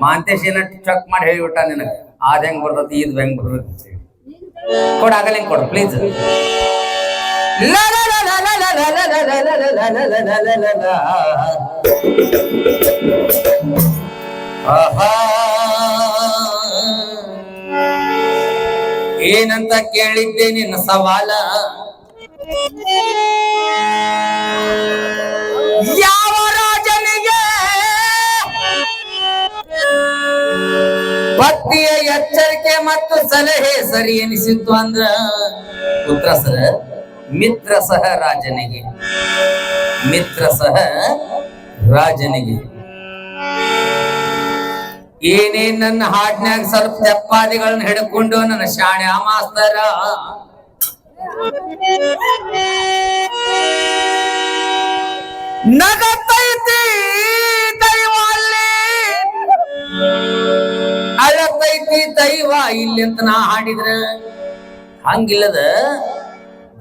ಮಾಂತೇಶ್ ಏನ ಚೆಕ್ ಮಾಡಿ ಹೇಳಿಬಿಟ್ಟ ನಿನಗೆ ಅದ್ ಹೆಂಗ್ ಬರ್ತತಿ ಇದ್ ಹೆಂಗ್ ಬರ್ತತಿ ಕೊಡ ಆಗಲಿಂಗ್ ಕೊಡು ಪ್ಲೀಸ್ ಏನಂತ ಕೇಳಿದ್ದೆ ನಿನ್ನ ಸವಾಲ? ಯಾವ ರಾಜನಿಗೆ ಭಕ್ತಿಯ ಎಚ್ಚರಿಕೆ ಮತ್ತು ಸಲಹೆ ಸರಿ ಎನಿಸಿತ್ತು ಅಂದ್ರ ಪುತ್ರ ಸಹ, ಮಿತ್ರ ಸಹ ರಾಜನಿಗೆ. ಮಿತ್ರ ಸಹ ರಾಜನಿಗೆ. ಏನೇನ್ ನನ್ನ ಹಾಡ್ನ್ಯಾಗ ಸ್ವಲ್ಪ ತೆಪ್ಪಾದಿಗಳನ್ನ ಹಿಡ್ಕೊಂಡು ನನ್ನ ಶಾಣೆ ಮಾಸ್ತರ. ನಗತೈತಿ ದೈವ ಅಲ್ಲಿ ಅಳತೈತಿ ದೈವ ಇಲ್ಲಿ ಅಂತ ನಾ ಹಾಡಿದ್ರ. ಹಂಗಿಲ್ಲದ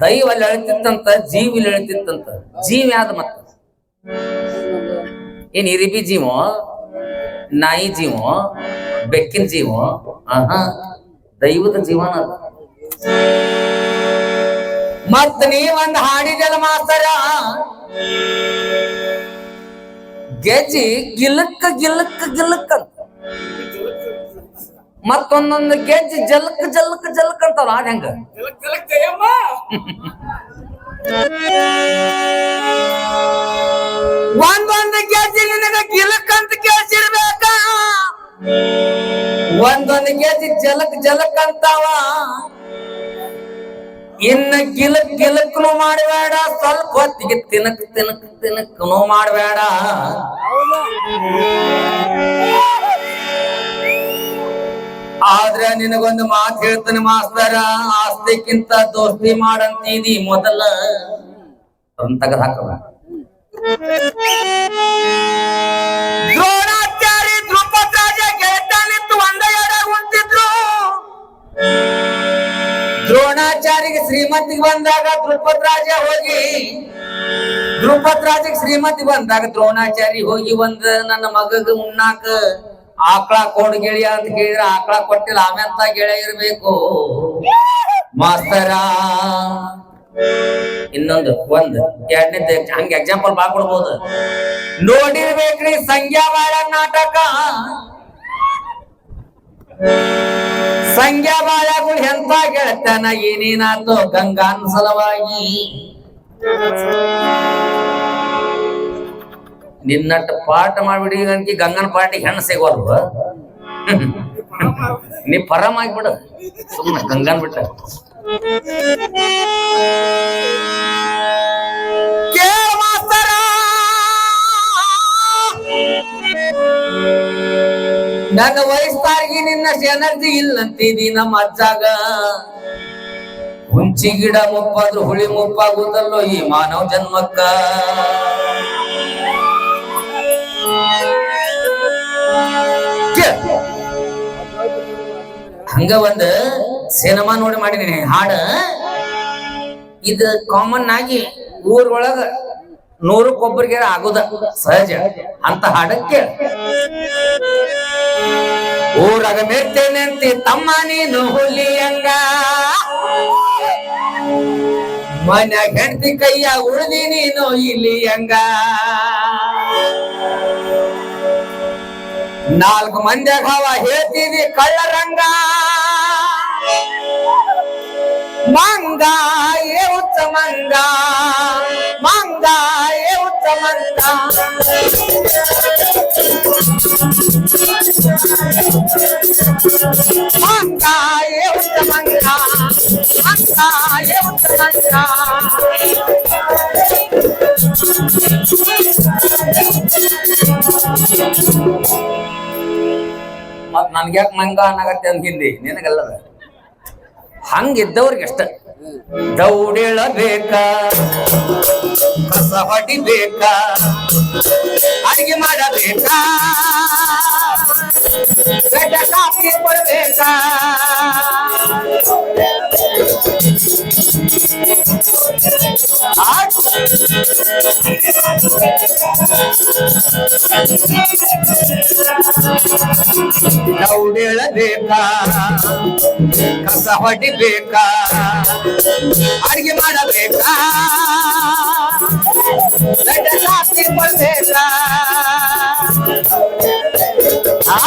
ದೈವ ಅಲ್ಲಿ ಅಳ್ತಿತ್ತಂತ ಜೀವ ಇಲ್ಲಿ ಜೀವ ಯಾವ್ದು ಮತ್ತ. ಏನ್ ಇರಿಬಿ ಜೀವ? ನಾಯಿ ಜೀವ ಬೆಕ್ಕಿನ ಜೀವ ಆಹಾ ದೈವದ ಜೀವನ ಮತ್ ನೀವಂದ್ ಹಾಡಿದೆಲ್ಲ ಮಾಸ್ತರ ಗೆಜಿ ಗಿಲಕ್ಕ ಗಿಲಕ್ಕ ಗಿಲಕ್ಕ ಅಂತ. ಮತ್ತೊಂದೊಂದು ಗೆಜ್ಜಿ ಜಲಕ್ ಜಲಕ್ ಜಲಕ್ ಅಂತಾರ ಹಾಡ್ ಹೆಂಗ? ಒಂದೊಂದು ಗೆಜ್ಜೆ ನಿನಗ ಗಿಲಕ್ ಅಂತ ಕೇಳಿಸಿರ್ಬೇಕ ಒಂದೊಂದು ಗೆಜ್ಜೆ ಜಲಕ್ ಜಲಕ್ ಅಂತಾವ ಇನ್ನ ಗಿಲಕ್ ಗಿಲಕ್ನು ಮಾಡಬೇಡ, ಸ್ವಲ್ಪ ಹೊತ್ತಿಗೆ ತಿನಕ್ ತಿನಕ್ ತಿನಕ್ನು ಮಾಡಬೇಡ. ಆದ್ರೆ ನಿನಗೊಂದು ಮಾತು ಹೇಳ್ತಾನೆ ಮಾಸ್ತರ, ಆಸ್ತಿಕ್ಕಿಂತ ದೋಸ್ತಿ ಮಾಡಂತೀನಿ ಮೊದಲ. ತಗದ ಹಾಕದ ದ್ರೋಣಾಚಾರಿ ದೃಪದ ರಾಜ ಗೆಳತಾನಿತ್ತು, ಒಂದ ಎರಡ ಉಂಟಿದ್ರು ದ್ರೋಣಾಚಾರಿಗೆ ಶ್ರೀಮತಿ ಬಂದಾಗ ದೃಪದ ರಾಜ ಹೋಗಿ. ದ್ರುಪದ ರಾಜಗೆ ಶ್ರೀಮತಿ ಬಂದಾಗ ದ್ರೋಣಾಚಾರಿ ಹೋಗಿ ಒಂದ್ ನನ್ನ ಮಗಗ ಉಣ್ಣಾಕ. ಆಕಳ ಕೊಡ್ ಗೆಳೆಯ ಅಂತ ಕೇಳಿದ್ರೆ ಆಕಳ ಕೊಟ್ಟಿಲ್ಲ ಆಮೆಂತ ಗೆಳೆಯ ಇರ್ಬೇಕು? ಮಾಸ್ತರ. ಇನ್ನೊಂದು, ಒಂದ್, ಎರಡನೇ ಹಂಗ ಎಕ್ಸಾಂಪಲ್ ಬಾ ಕೊಡ್ಬೋದು ನೋಡಿರ್ಬೇಕ್ರಿ ಸಂಖ್ಯಾ ಬಾಳ ನಾಟಕ. ಸಂಖ್ಯಾ ಬಾಳಗಳು ಎಂತ ಗೆಳತನ ಏನೇನಾತೋ ಗಂಗಾನ್ ಸಲವಾಗಿ ನಿನ್ನಟ್ಟು ಪಾಠ ಮಾಡ್ಬಿಡಿ ನನಗೆ ಗಂಗನ ಪಾಠ ಹೆಣ್ಣು ಸಿಗೋಲ್ವ? ನೀ ಪರಮ ಆಗ್ಬಿಡ. ಸುಮ್ಮನೆ ಗಂಗನ್ ಬಿಟ್ಟ. ನನ್ನ ವಯಸ್ಸಾಗಿ ನಿನ್ನ ಎನರ್ಜಿ ಇಲ್ಲಂತಿದಿ ನಮ್ಮ ಅಜ್ಜಾಗ. ಹುಂಚಿ ಗಿಡ ಮುಪ್ಪಾದ್ರು ಹುಳಿ ಮುಪ್ಪಾಗುವುದಲ್ಲೋ ಈ ಮಾನವ ಜನ್ಮಕ್ಕ? ಹಂಗ ಒಂದ್ ಸಿನಿಮಾ ನೋಡಿ ಮಾಡಿದೀನಿ, ಹಾಡ. ಇದು ಕಾಮನ್ ಆಗಿ ಊರೊಳಗ ನೂರಕ್ಕೊಬ್ಬರಿಗೆ ಆಗುದ, ಸಹಜ. ಅಂತ ಹಾಡಕ್ಕೆ ಊರಾಗ ಮೆರ್ತೇನೆ ಅಂತಿ, ತಮ್ಮ ನೀನು ಹುಲಿಯಂಗ ಮನ್ಯಾಗ ಹೆಂಡತಿ ಕೈಯ ಉಳ್ದಿ ನೀನು ಇಲ್ಲಿ ನಾಲ್ಕು ಮಂದ್ಯಾಗ ಹವ ಹೇಳ್ತೀವಿ ಕಳ್ಳರಂಗ ಮಂಗ ಏ ಉಚ್ಚ ಮಂಗ ಮಂಗ ಏ ಉಚ್ಚ ಮಂಗ ಮಂಗ ಏ ಉಚ್ಚ ಮಂಗ ಮಂಗ ಏ ಉಚ್ಚ ಮಂಗ ನನ್ಗ ಯಾಕೆ ಮಂಗ ಅನ್ನಗತ್ತೆ ಅಂತ ಹಿಂದಿ ನಿನಗಲ್ಲದ. ಹಂಗಿದ್ದವ್ರಿಗೆ ಅಷ್ಟ. ದೌಡಿಳಬೇಕ. ಕಸ ಅಡಿಗೆ ಮಾಡಬೇಕಾ. ಗಡ್ಡ ದೌಡೇಳಬೇಕಾ ಕಸ ಹೊಡಿಬೇಕಾ? ಅಡಿಗೆ ಮಾಡಬೇಕಾ? ಗಡ್ಡ ಸಾಕಿ ಕೊಡ್ಬೇಕಾ? ಆ?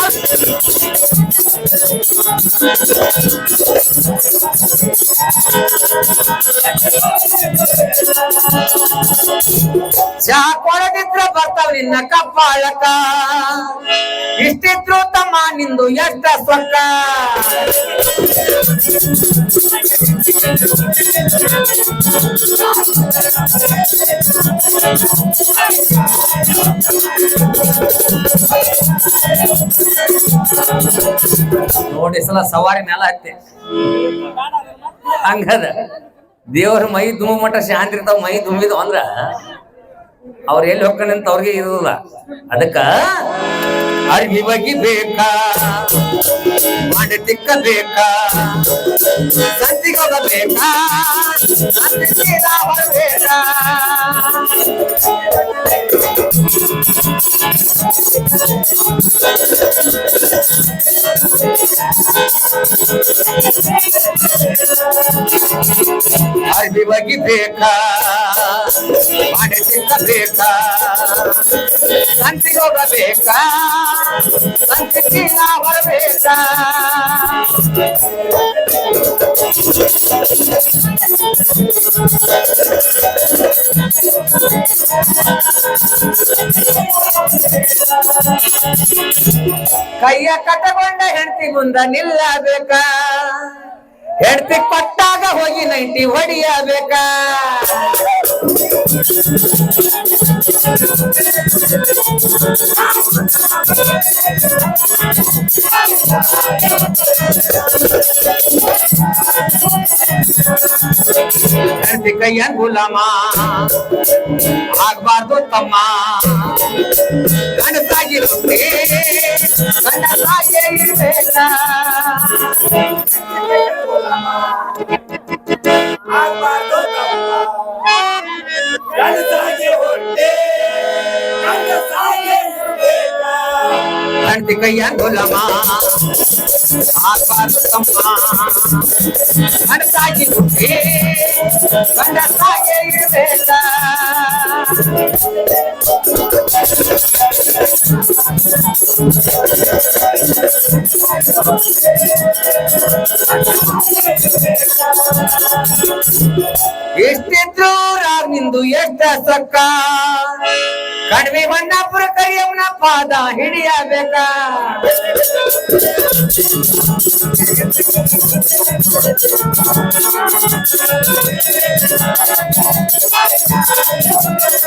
ಚಾ ಕೊಡದಿದ್ರ ಬರ್ತಾವ ನಿನ್ನ ಕಪ್ಪಾಳಕ ಇಷ್ಟಿದ್ರು ತಮ್ಮ, ನಿಂದು ಎಷ್ಟ ಸೊಕ್ಕ ನೋಡಿ ಸಲ ಸವಾರಿ ನೆಲ ಹತ್ತೆ. ಹಂಗದ? ದೇವ್ರ ಮೈ ದುಮ್ಮ ಮಟ್ಟ ಶಾಂತಿ ಇರ್ತಾವ, ಮೈ ತುಂಬಿದ್ವು ಅಂದ್ರ ಅವ್ರ ಎಲ್ಲಿ ಹೋಗ್ತಾನೆ ಅಂತ ಅವ್ರಿಗೆ ಇರೋದಿಲ್ಲ. ಅದಕ್ಕ ಅರ್ವಿ ಬಗಿ ಬೇಕಾ ಮಾಡಿ ತಿಕ್ಕ ಬೇಕಾ ಬೇಕಾ ಸೀದಾ ಹೊರಬೇಕಾ ಅರ್ವಿ ಬಗಿ ಬೇಕಾ ಮಾಡಿ ತಿಕ್ಕಬೇಕಾ ಸಂತಿಗೆ ಹೋಗಬೇಕಾ ಸಂತಿಗೆ ನಾ ಹೊರಬೇಕಾ? ಕೈಯ ಕಟಗೊಂಡ ಹೆಂಡತಿ ಮುಂದ ನಿಲ್ಲಬೇಕ? ಹೆಂಡತಿ ಪಟ್ಟಾಗ ಹೋಗಿ ನೈಂಟಿ ಹೊಡಿಯಬೇಕ? ಹೆಂಡತಿ ಕೈಯ ಗುಲಾಮ ಆಗಬಾರ್ದು ತಮ್ಮ. ಗಂಡಸಾಗಿರುತ್ತೆ ಗಂಡಸಾಗೆ ಇರ್ಬೇಕ ಆಗ್ಬಾರ್ದು ತಮ್ಮ. ಗಂಡಸಾಗೆ ಹೊಟ್ಟೆ ಗಂಡಸಾಗೆ ಇರ್ಬೇಕ. ಹೆಂಡತಿ ಎಷ್ಟಿದ್ರು ರಾವ್ ನಿಂದು ಎಷ್ಟ ಸಕ್ಕ ಕಡಿಮೆ ಹೊನ್ನಾಪುರ ಕರಿಯಮ್ಮನ ಪಾದ ಹಿಡಿಯಬೇಕ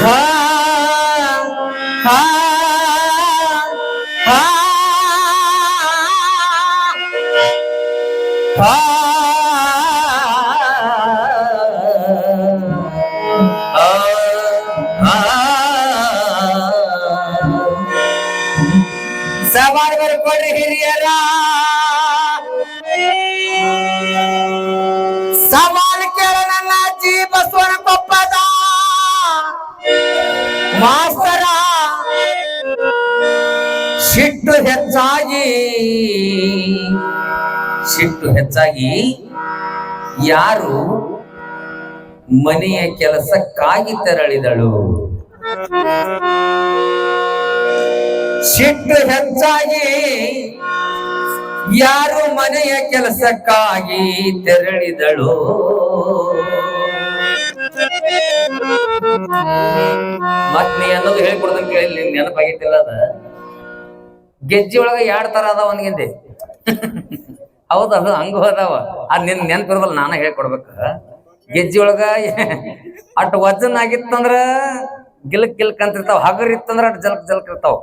ಹಾ ಹಾ ಹಾ ಹಾ. ಸವಾಲ್ ಬರ್ಕೊಡ್ರಿ ಹಿರಿಯರ. ಸವಾಲ್ ಕೇಳ ನನ್ನ ಅಜ್ಜಿ ಬಸವನ ಕೊಪ್ಪದ. ಸಿಟ್ಟು ಹೆಚ್ಚಾಗಿ ಸಿಟ್ಟು ಹೆಚ್ಚಾಗಿ ಯಾರು ಮನೆಯ ಕೆಲಸಕ್ಕಾಗಿ ತೆರಳಿದಳು? ಸಿಟ್ಟು ಹೆಚ್ಚಾಗಿ ಯಾರು ಮನೆಯ ಕೆಲಸಕ್ಕಾಗಿ ತೆರಳಿದಳು? ಮತ್ ನೀ ಅನ್ನೋದು ಹೇಳ್ಕೊಡ್ದಂಗೆ ಕೇಳಿ ನಿನ್ ನೆನಪಾಗಿತ್ತಿಲ್ಲ ಅದ. ಗೆಜ್ಜಿ ಒಳಗೆ ಎರಡ್ ತರ ಅದಾವ ಒಂದ್ಗಿಂದೆ ಹೌದು, ಅದು ಹಂಗ ಅದಾವ. ಅದ್ ನಿನ್ ನೆನಪಿರೋದಲ್ಲ, ನಾನ ಹೇಳ್ಕೊಡ್ಬೇಕು. ಗೆಜ್ಜಿ ಒಳಗ ಅಟ್ ವಜನ್ ಆಗಿತ್ತಂದ್ರ ಗಿಲ್ಕ್ ಗಿಲ್ಕ್ ಅಂತಿರ್ತಾವ. ಹಗರ್ ಇತ್ತಂದ್ರ ಅಟ್ ಜಲ್ಕ್ ಜಲ್ಕ್ ಇರ್ತಾವ.